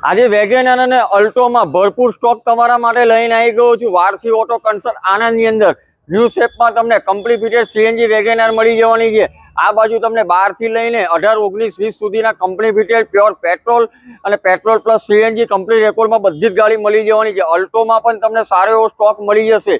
આજે વેગેનર અને અલ્ટોમાં ભરપૂર સ્ટોક તમારા માટે લઈને આવી ગયો છું. વારસી ઓટો કન્સર્ટ આનંદની અંદર. ન્યૂ શેપમાં તમને કમ્પ્લીફિટેડ સીએનજી વેગેનર મળી જવાની છે. આ બાજુ તમને બારથી લઈને અઢાર, ઓગણીસ, વીસ સુધીના કંપની ફિટેડ પ્યોર પેટ્રોલ અને પેટ્રોલ પ્લસ સીએનજી કમ્પ્લીટ રેકોર્ડમાં બધી જ ગાડી મળી જવાની છે. અલ્ટોમાં પણ તમને સારો એવો સ્ટોક મળી જશે.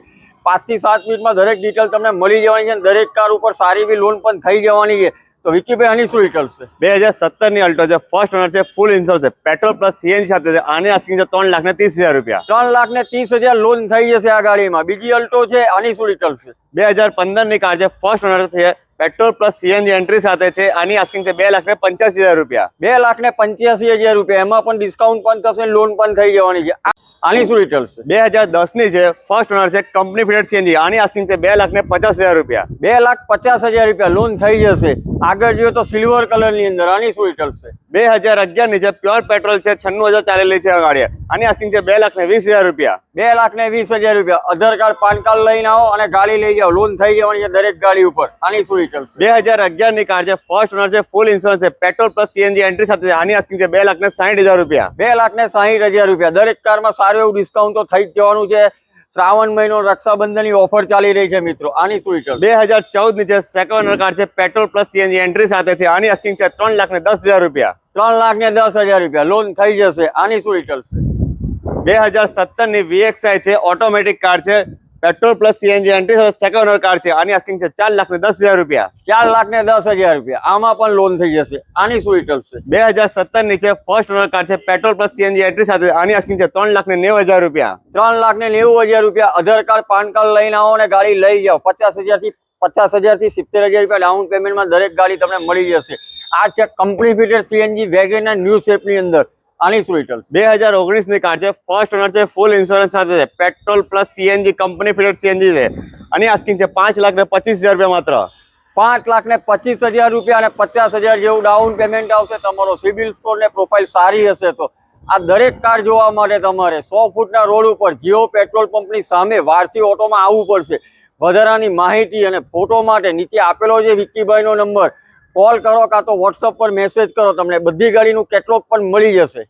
પાંચથી સાત મિનિટમાં દરેક ડિટેલ તમને મળી જવાની છે દરેક કાર ઉપર સારી એવી લોન પણ થઈ જવાની છે. તો વિકીભાઈ આની શું ડિટેલ્સ છે? બે હજાર સત્તરની અલ્ટો છે ફર્સ્ટ ઓનર છે ફૂલ ઇન્સ્યોર છે. પેટ્રોલ પ્લસ સીએનજી સાથે છે. આની આસ્કિંગ છે ત્રણ લાખ ને ત્રીસ હજાર રૂપિયા. ત્રણ લાખ ને ત્રીસ હજાર લોન થઈ જશે આ ગાડીમાં. બીજી અલ્ટો છે આની શું ડિટેલ્સ છે? બે હજાર પંદરની કાર છે ફર્સ્ટ ઓનર છે પેટ્રોલ પ્લસ સીએનજી એન્ટ્રી સાથે છે આની આસ્કિંગ છે બે લાખ ને પંચ્યાસી હજાર રૂપિયા. બે લાખ ને પંચ્યાસી હજાર રૂપિયા. એમાં પણ ડિસ્કાઉન્ટ પણ થશે લોન પણ થઈ જવાની છે. આની શું ડિટેલ્સ છે? બે હજાર દસની છે ફર્સ્ટ ઓનર છે કંપની ફિટેડ સીએનજી આની આસ્કિંગ છે બે લાખ ને પચાસ હજાર રૂપિયા. બે લાખ પચાસ હજાર રૂપિયા લોન થઈ જશે. આગળ જોઈએ તો સિલ્વર કલરની અંદર આની શું છે? બે હજાર અગિયારની છે પ્યોર પેટ્રોલ છે છન્નું હજાર ચાલેલી છે ગાડી આની આસ્કિંગ છે બે લાખ ને વીસ હજાર રૂપિયા. બે લાખ ને વીસ હજાર રૂપિયા. આધાર કાર્ડ પાન કાર્ડ લઈને આવો અને ગાડી લઈ જાઓ. લોન થઈ જવાની છે દરેક ગાડી ઉપર. આની શું બે હજાર અગિયારની કાર છે ફર્સ્ટ ઓનર છે ફૂલ ઇન્સ્યોરન્સ છે પેટ્રોલ પ્લસ સીએનજી એન્ટ્રી સાથે આની આસ્કિંગ છે બે લાખ ને સાઠ હજાર રૂપિયા. બે લાખ ને સાહીઠ હજાર રૂપિયા. દરેક કારમાં સારું એવું ડિસ્કાઉન્ટ તો થઈ જ જવાનું છે. શ્રાવણ મહિનો રક્ષાબંધનની ઓફર ચાલી રહી છે મિત્રો. આની શું ડિટેલ્સ બે હજાર ચૌદની છે સેકન્ડ કાર છે પેટ્રોલ પ્લસ સીએનજી એન્ટ્રી સાથે છે. આની અસ્કિંગ છે ત્રણ લાખ ને દસ હજાર રૂપિયા. ત્રણ લાખ ને દસ હજાર રૂપિયા. લોન થઈ જશે. આની શું ડિટેલ્સ છે? બે હજાર સત્તરની વીએક્સઆઈ છે ઓટોમેટિક કાર છે. Petrol plus CNG entry second owner car છે. આની આસ્કિંગ છે ચાર લાખ ને દસ હજાર રૂપિયા. ચાર લાખ ને દસ હજાર રૂપિયા. આમાં પણ લોન થઈ જશે. આની શું ડિટેલ્સ છે? બે હજાર સત્તરની છે ફર્સ્ટ ઓનર કાર છે પેટ્રોલ પ્લસ સીએનજી એન્ટ્રી સાથે આની આસ્કિંગ છે ત્રણ લાખ ને નેવું હજાર રૂપિયા. ત્રણ લાખ ને નેવું હજાર રૂપિયા. આધાર કાર્ડ પાન કાર્ડ લઈને આવો અને ગાડી લઈ જાઓ. પચાસ હજારથી પચાસ હજારથી સિત્તેર હજાર રૂપિયા ડાઉન પેમેન્ટમાં દરેક ગાડી તમને મળી જશે. આ છે company fitted CNG WagonR new શેપની અંદર. આની શું ડિટેલ બે હજાર ઓગણીસની કાર છે. ફર્સ્ટ ઓનર છે ફૂલ ઇન્સ્યોરન્સ સાથે છે. Petrol plus CNG company fitted CNG છે. આની આસ્કિંગ છે પાંચ લાખ ને પચીસ હજાર રૂપિયા માત્ર. પાંચ લાખ ને પચીસ હજાર રૂપિયા અને પચાસ હજાર જેવું ડાઉન પેમેન્ટ આવશે તમારો. સિબિલ સ્કોર ને પ્રોફાઇલ સારી હશે તો. આ દરેક કાર જોવા માટે તમારે સો ફૂટના રોડ ઉપર જીઓ પેટ્રોલ પંપની સામે વારસી ઓટોમાં આવવું પડશે. વધારાની માહિતી અને ફોટો માટે નીચે આપેલો છે વિક્કીભાઈનો નંબર. કોલ કરો કાં તો વોટ્સઅપ પર મેસેજ કરો તમને. બધી ગાડીનું કેટલોગ પણ મળી જશે.